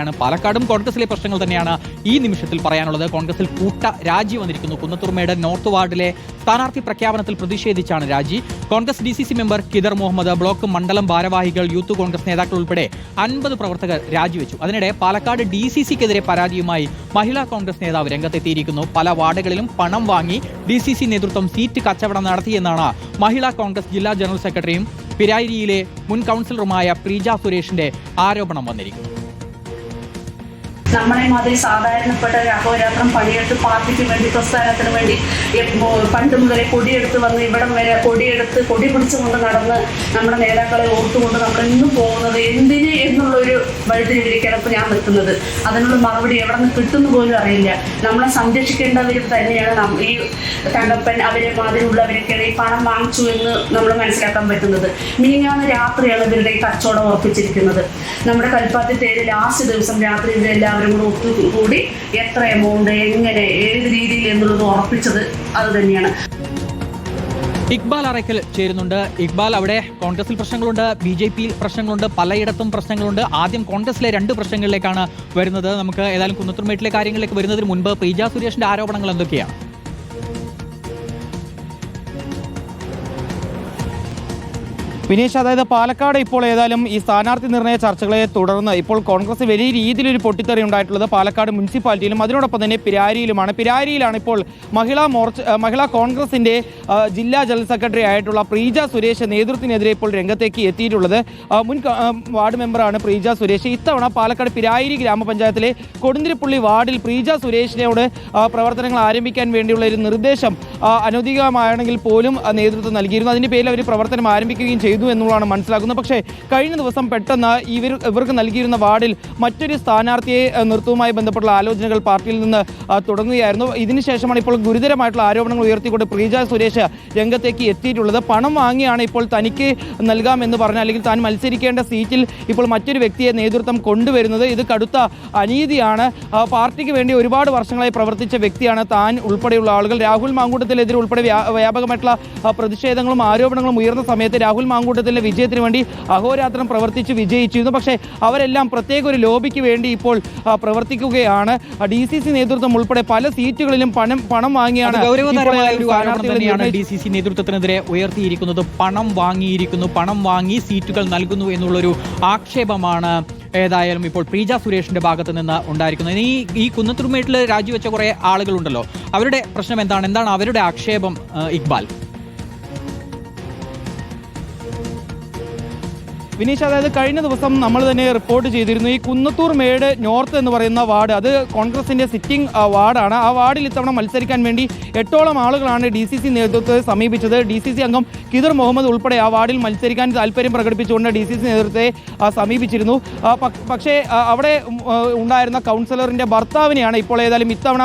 ാണ്. പാലക്കാടും കോൺഗ്രസിലെ പ്രശ്നങ്ങൾ തന്നെയാണ് ഈ നിമിഷത്തിൽ പറയാനുള്ളത്. കോൺഗ്രസിൽ കൂട്ട രാജി വന്നിരിക്കുന്നു. കുന്നത്തൂർമേട് നോർത്ത് വാർഡിലെ സ്ഥാനാർത്ഥി പ്രഖ്യാപനത്തിൽ പ്രതിഷേധിച്ചാണ് രാജി. Congress D member Kidar Muhammad block മണ്ഡലം ഭാരവാഹികൾ യൂത്ത് കോൺഗ്രസ് നേതാക്കൾ ഉൾപ്പെടെ അൻപത് പ്രവർത്തകർ രാജിവെച്ചു അതിനിടെ പാലക്കാട് ഡി സി സിക്കെതിരെ പരാതിയുമായി മഹിളാ കോൺഗ്രസ് നേതാവ് രംഗത്തെത്തിയിരിക്കുന്നു. പല വാർഡുകളിലും പണം വാങ്ങി ഡി നേതൃത്വം സീറ്റ് കച്ചവടം നടത്തിയെന്നാണ് മഹിളാ കോൺഗ്രസ് ജില്ലാ ജനറൽ സെക്രട്ടറിയും പിരായിരിയിലെ മുൻ കൗൺസിലറുമായ പ്രീജ സുരേഷിന്റെ ആരോപണം വന്നിരിക്കുന്നു നമ്മളെ മാതിരി സാധാരണപ്പെട്ട അഹോരാത്രം പണിയെടുത്ത് പാർട്ടിക്ക് വേണ്ടി പ്രസ്ഥാനത്തിന് വേണ്ടി പണ്ട് മുതലേ കൊടിയെടുത്ത് വന്ന് ഇവിടം വരെ കൊടിയെടുത്ത് കൊടി പിടിച്ചുകൊണ്ട് നടന്ന് നമ്മുടെ നേതാക്കളെ ഓർത്തുകൊണ്ട് നമ്മൾ ഇന്നും പോകുന്നത് എന്തിന് എന്നുള്ളൊരു വഴുതിരിക്കലാണ് ഇപ്പോൾ ഞാൻ നിൽക്കുന്നത്. അതിനുള്ള മറുപടി എവിടെ നിന്ന് കിട്ടുന്നു പോലും അറിയില്ല. നമ്മളെ സംരക്ഷിക്കേണ്ടവർ തന്നെയാണ് ഈ കണ്ടപ്പൻ അവരെ മാതിരിയുള്ളവരൊക്കെയാണ് ഈ പണം വാങ്ങിച്ചു എന്ന് നമ്മൾ മനസ്സിലാക്കാൻ പറ്റുന്നത്. മിനിങ്ങാന്ന് രാത്രിയാണ് ഇവരുടെ ഈ കച്ചവടം ഉറപ്പിച്ചിരിക്കുന്നത്. നമ്മുടെ കൽപ്പാത്തി തേര് ലാസ്റ്റ് ദിവസം രാത്രി ഇവരെല്ലാവരും കൂടെ ഒത്തുകൂടി എത്ര എമൗണ്ട് എങ്ങനെ ഏത് രീതിയിൽ എന്നുള്ളത് ഉറപ്പിച്ചത് അത് തന്നെയാണ്. ഇക്ബാൽ അറയ്ക്കൽ ചേരുന്നുണ്ട്. ഇക്ബാൽ അവിടെ കോൺഗ്രസിൽ പ്രശ്നങ്ങളുണ്ട് ബി ജെ പിയിൽ പ്രശ്നങ്ങളുണ്ട് പലയിടത്തും പ്രശ്നങ്ങളുണ്ട്. ആദ്യം കോൺഗ്രസിലെ രണ്ട് പ്രശ്നങ്ങളിലേക്കാണ് വരുന്നത്. നമുക്ക് ഏതായാലും കുന്നത്തുമേട്ടിലെ കാര്യങ്ങളിലേക്ക് വരുന്നതിന് മുൻപ് പ്രീജ സുരേഷിന്റെ ആരോപണങ്ങൾ എന്തൊക്കെയാണ്? വിനീഷ് അതായത് പാലക്കാട് ഇപ്പോൾ ഏതായാലും ഈ സ്ഥാനാർത്ഥി നിർണയ ചർച്ചകളെ തുടർന്ന് ഇപ്പോൾ കോൺഗ്രസ് വലിയ രീതിയിലൊരു പൊട്ടിത്തെറി ഉണ്ടായിട്ടുള്ളത് പാലക്കാട് മുനിസിപ്പാലിറ്റിയിലും അതിനോടൊപ്പം തന്നെ പിരാരിയിലുമാണ്. പിരാരിയിലാണ് ഇപ്പോൾ മഹിളാ മോർച്ച മഹിളാ കോൺഗ്രസിന്റെ ജില്ലാ ജനറൽ സെക്രട്ടറി ആയിട്ടുള്ള പ്രീജ സുരേഷ് നേതൃത്വത്തിനെതിരെ ഇപ്പോൾ രംഗത്തേക്ക് എത്തിയിട്ടുള്ളത്. മുൻ വാർഡ് മെമ്പറാണ് പ്രീജ സുരേഷ്. ഇത്തവണ പാലക്കാട് പിരായിരി ഗ്രാമപഞ്ചായത്തിലെ കൊടുന്തിരിപ്പള്ളി വാർഡിൽ പ്രീജ സുരേഷിനോട് പ്രവർത്തനങ്ങൾ ആരംഭിക്കാൻ വേണ്ടിയുള്ള ഒരു നിർദ്ദേശം അനൗദ്യോഗികമാണെങ്കിൽ പോലും നേതൃത്വം നൽകിയിരുന്നു. അതിന്റെ പേരിൽ അവർ പ്രവർത്തനം ആരംഭിക്കുകയും ചെയ്തു. എന്നുള്ളതാണ് മനസ്സിലാക്കുന്നത്. പക്ഷേ കഴിഞ്ഞ ദിവസം പെട്ടെന്ന് ഇവർ ഇവർക്ക് നൽകിയിരുന്ന വാർഡിൽ മറ്റൊരു സ്ഥാനാർത്ഥിയെ നിർത്തവുമായി ബന്ധപ്പെട്ടുള്ള ആലോചനകൾ പാർട്ടിയിൽ നിന്ന് തുടങ്ങുകയായിരുന്നു. ഇതിനുശേഷമാണ് ഇപ്പോൾ ഗുരുതരമായിട്ടുള്ള ആരോപണങ്ങൾ ഉയർത്തിക്കൊണ്ട് പ്രീജ സുരേഷ് രംഗത്തേക്ക് എത്തിയിട്ടുള്ളത്. പണം വാങ്ങിയാണ് ഇപ്പോൾ തനിക്ക് നൽകാമെന്ന് പറഞ്ഞ അല്ലെങ്കിൽ താൻ മത്സരിക്കേണ്ട സീറ്റിൽ ഇപ്പോൾ മറ്റൊരു വ്യക്തിയെ നേതൃത്വം കൊണ്ടുവരുന്നത് ഇത് കടുത്ത അനീതിയാണ്. പാർട്ടിക്ക് വേണ്ടി ഒരുപാട് വർഷങ്ങളായി പ്രവർത്തിച്ച വ്യക്തിയാണ് താൻ ഉൾപ്പെടെയുള്ള ആളുകൾ. രാഹുൽ മാങ്കൂട്ടത്തിലെതിരെ ഉൾപ്പെടെ വ്യാ- വ്യാപകമായിട്ടുള്ള പ്രതിഷേധങ്ങളും ആരോപണങ്ങളും ഉയർന്ന സമയത്ത് രാഹുൽ മാങ്കൂട്ടത്തിന്റെ വിജയത്തിന് വേണ്ടി അഹോരാത്രം പ്രവർത്തിച്ച് വിജയിച്ചിരുന്നു. പക്ഷേ അവരെല്ലാം പ്രത്യേക ഒരു ലോബിക്ക് വേണ്ടി ഇപ്പോൾ പ്രവർത്തിക്കുകയാണ്. ഡി സി സി നേതൃത്വം ഉൾപ്പെടെ പല സീറ്റുകളിലും പണം പണം വാങ്ങിയാണ്. ഗൗരവതരമായ ഒരു ആരോപണം തന്നെയാണ്. ഡി സി സി നേതൃത്വത്തിനെതിരെ ഉയർത്തിയിരിക്കുന്നത്. പണം വാങ്ങിയിരിക്കുന്നു പണം വാങ്ങി സീറ്റുകൾ നൽകുന്നു എന്നുള്ളൊരു ആക്ഷേപമാണ് ഏതായാലും ഇപ്പോൾ പ്രീജ സുരേഷിന്റെ ഭാഗത്ത് നിന്ന് ഉണ്ടായിരിക്കുന്നത്. ഈ ഈ കുന്നത്തുറുമേട്ടിൽ രാജിവെച്ച കുറെ ആളുകളുണ്ടല്ലോ. അവരുടെ പ്രശ്നം എന്താണ്? എന്താണ് അവരുടെ ആക്ഷേപം ഇക്ബാൽ? വിനീഷ് അതായത് കഴിഞ്ഞ ദിവസം നമ്മൾ തന്നെ റിപ്പോർട്ട് ചെയ്തിരുന്നു ഈ കുന്നത്തൂർ മേട് നോർത്ത് എന്ന് പറയുന്ന വാർഡ്. അത് കോൺഗ്രസിന്റെ സിറ്റിംഗ് വാർഡാണ്. ആ വാർഡിൽ ഇത്തവണ മത്സരിക്കാൻ വേണ്ടി എട്ടോളം ആളുകളാണ് ഡി സി സി നേതൃത്വത്തെ സമീപിച്ചത്. ഡി സി സി അംഗം കിദർ മുഹമ്മദ് ഉൾപ്പെടെ ആ വാർഡിൽ മത്സരിക്കാൻ താല്പര്യം പ്രകടിപ്പിച്ചുകൊണ്ട് ഡി സി സി നേതൃത്വത്തെ സമീപിച്ചിരുന്നു. പക്ഷേ അവിടെ ഉണ്ടായിരുന്ന കൗൺസിലറിന്റെ ഭർത്താവിനെയാണ് ഇപ്പോൾ ഏതായാലും ഇത്തവണ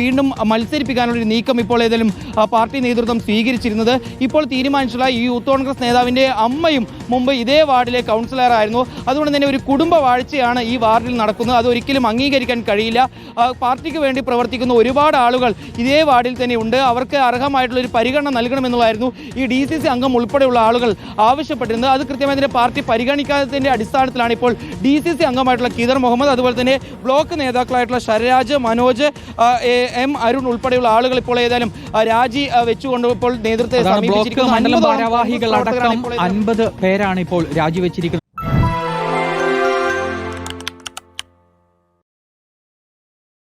വീണ്ടും മത്സരിപ്പിക്കാനുള്ള നീക്കം ഇപ്പോൾ ഏതായാലും പാർട്ടി നേതൃത്വം സ്വീകരിച്ചിരുന്നത്. ഇപ്പോൾ തീരുമാനിച്ചുള്ള ഈ യൂത്ത് കോൺഗ്രസ് നേതാവിന്റെ അമ്മയും മുമ്പ് ഇതേ വാർഡിലെ കൗൺസിലർ ആയിരുന്നു. അതുകൊണ്ട് തന്നെ ഒരു കുടുംബ വാഴ്ചയാണ് ഈ വാർഡിൽ നടക്കുന്നത്. അത് ഒരിക്കലും അംഗീകരിക്കാൻ കഴിയില്ല. പാർട്ടിക്ക് വേണ്ടി പ്രവർത്തിക്കുന്ന ഒരുപാട് ആളുകൾ ഇതേ വാർഡിൽ തന്നെ ഉണ്ട്. അവർക്ക് അർഹമായിട്ടുള്ള ഒരു പരിഗണന നൽകണമെന്നുള്ളതായിരുന്നു ഈ ഡി സി സി അംഗം ഉൾപ്പെടെയുള്ള ആളുകൾ ആവശ്യപ്പെട്ടിരുന്നത്. അത് കൃത്യമായി തന്നെ പാർട്ടി പരിഗണിക്കാത്തതിന്റെ അടിസ്ഥാനത്തിലാണ് ഇപ്പോൾ ഡി സി സി അംഗമായിട്ടുള്ള കിദർ മുഹമ്മദ് അതുപോലെ തന്നെ ബ്ലോക്ക് നേതാക്കളായിട്ടുള്ള ശരരാജ് മനോജ് എം അരുൺ ഉൾപ്പെടെയുള്ള ആളുകൾ ഇപ്പോൾ ഏതായാലും രാജി വെച്ചുകൊണ്ട് ഇപ്പോൾ നേതൃത്വത്തെ സമീപിച്ചിരിക്കുന്നു അൻപത് പേരാണ് ഇപ്പോൾ രാജിവെച്ചിരിക്കുന്നത്